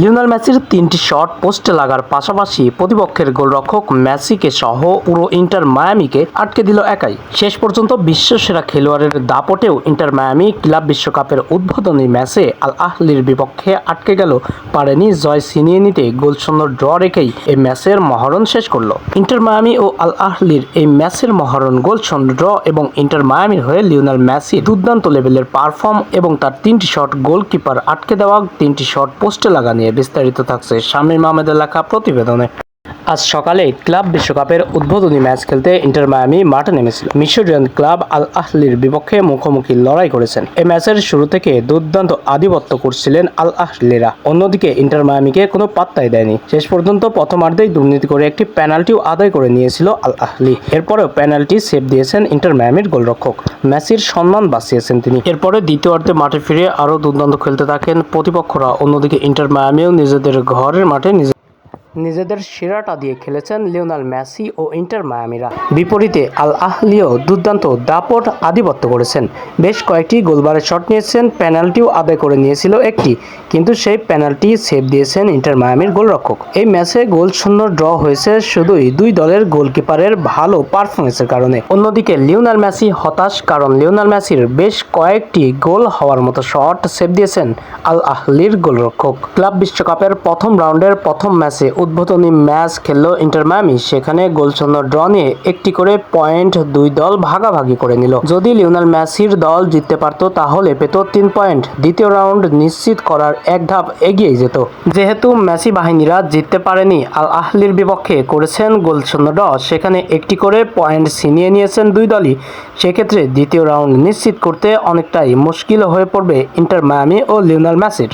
Lionel মেসির তিনটি shot পোস্টে লাগার পাশাপাশি প্রতিপক্ষের গোলরক্ষক মেসিকে সহ পুরো ইন্টার মায়ামিকে আটকে দিল একাই। শেষ পর্যন্ত বিশ্বসেরা খেলোয়াড়ের দাপটেও ইন্টার মায়ামি ক্লাব বিশ্বকাপের উদ্বোধনী ম্যাচে আল আহলির বিপক্ষে আটকে গেল, পারেনি জয় ছিনিয়ে নিতে গোলশূন্য ড্র রেখেই এই ম্যাচের মহরণ শেষ করল। ইন্টার মায়ামি ও আল আহলির এই ম্যাচের মহরণ গোলশূন্য ড্র এবং ইন্টার মায়ামির হয়ে লিওনাল মেসি দুর্দান্ত লেভেলের পারফর্ম এবং তার তিনটি শট গোলকিপার আটকে দেওয়া, তিনটি শট পোস্টে লাগা নিয়ে বিস্তারিত থাকছে শামীম আহমেদের লেখা প্রতিবেদনে। আজ সকালে ক্লাব বিশ্বকাপের উদ্বোধনী ম্যাচ খেলতে ইন্টার মায়ামি মাঠে নেমেছিল। মিশরিয়ান ক্লাব আল আহলির বিপক্ষে মুখোমুখি লড়াই করেছেন। এই ম্যাচের শুরু থেকে দুর্দান্ত আধিপত্য করছিলেন আল আহলিরা। অন্যদিকে ইন্টার মায়ামিকে কোনো পাত্তাই দেয়নি। শেষ পর্যন্ত প্রথমার্ধেই দুর্নীতি করে একটি পেনাল্টিও আদায় করে নিয়েছিল আল আহলি। এরপরেও পেনাল্টি সেভ দিয়েছেন ইন্টার মায়ামির গোলরক্ষক। মেসির সম্মান বাঁচিয়েছেন তিনি। এরপরে দ্বিতীয়ার্ধে মাঠে ফিরে আরও দুর্দান্ত খেলতে থাকেন প্রতিপক্ষরা। অন্যদিকে ইন্টার মায়ামিও নিজেদের ঘরের মাঠে নিজে নিজেদের সেরাটা দিয়ে খেলেছেন লিওনাল মেসি ও ইন্টার মায়ামিরা। বিপরীতে আল আহলিও দুর্দান্ত দাপট আধিপত্য করেছেন। বেশ কয়েকটি গোলবারের শট নিয়েছেন, পেনাল্টিও আদায় করে নিয়েছিল একটি, কিন্তু সেই পেনাল্টি সেভ দিয়েছেন ইন্টার মায়ামির গোলরক্ষক। এই ম্যাচে গোল শূন্য ড্র হয়েছে শুধুই দুই দলের গোলকিপারের ভালো পারফরমেন্সের কারণে। অন্যদিকে লিওনাল মেসি হতাশ, কারণ লিওনাল মেসির বেশ কয়েকটি গোল হওয়ার মতো শট সেভ দিয়েছেন আল আহলির গোলরক্ষক। ক্লাব বিশ্বকাপের প্রথম রাউন্ডের প্রথম ম্যাচে উদ্বোধনী ম্যাচ খেললো ইন্টার মায়ামি। সেখানে গোলশূন্য ড্র নিয়ে একটি করে পয়েন্ট দুই দল ভাগাভাগি করে নিল। যদি লিওনাল মেসির দল জিততে পারতো, তাহলে পেত তিন পয়েন্ট। দ্বিতীয় রাউন্ড নিশ্চিত করার এক ধাপ এগিয়ে যেত। যেহেতু মেসি বাহিনীরা জিততে পারেনি আল আহলির বিপক্ষে করেছেন গোলশূন্য ড্র। সেখানে একটি করে পয়েন্ট ছিনিয়ে নিয়েছেন দুই দলই। সেক্ষেত্রে দ্বিতীয় রাউন্ড নিশ্চিত করতে অনেকটাই মুশকিল হয়ে পড়বে ইন্টার মায়ামি ও লিওনাল মেসির।